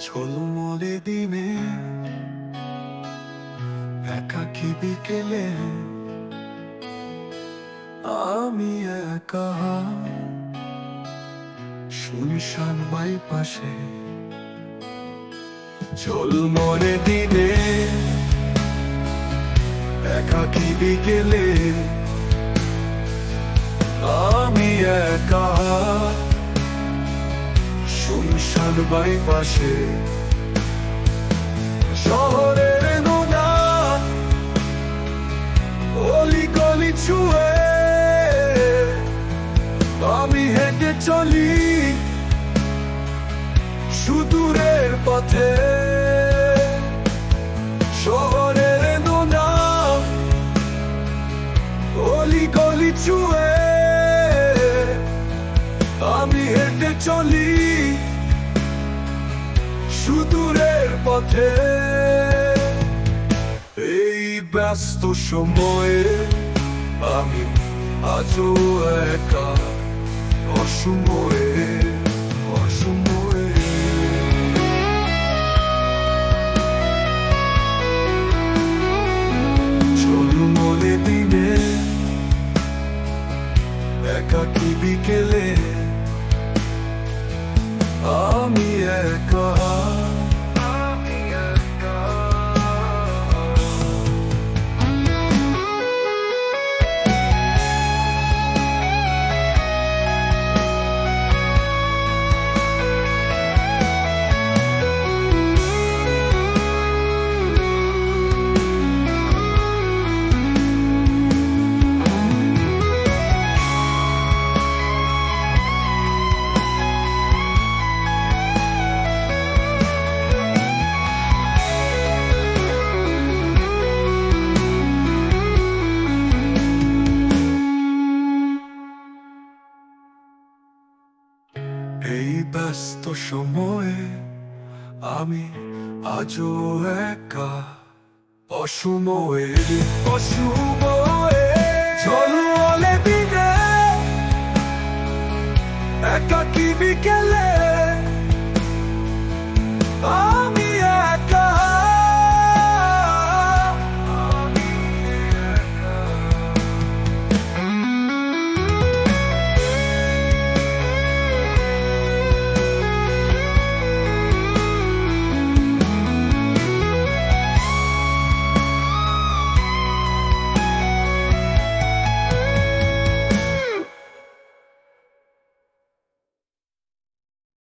ঝলমলে দিনে একাকি বিকেলে? আমি একা। শুনশান বাই পাশে ঝলমলে দিনে একাকি বিকেলে? আমি একা। শুনশান বাই পাশে শহরের নোনা, অলি গলি ছুঁয়ে। আমি হেঁটে চলি সুদূরের পথে। শহরের নোনা, অলি গলি ছুঁয়ে। আমি হেঁটে চলি সুদূরের পথে। এই ব্যস্ত সময়ে আমি আজও একা। অসময়ে অসময়ে। দিনে একাকি বিকেলে আমি একা। এই ব্যস্ত সময়ে আমি আজও একা অসময়ে। অসময়ে। বিদে একা কি বিকেলে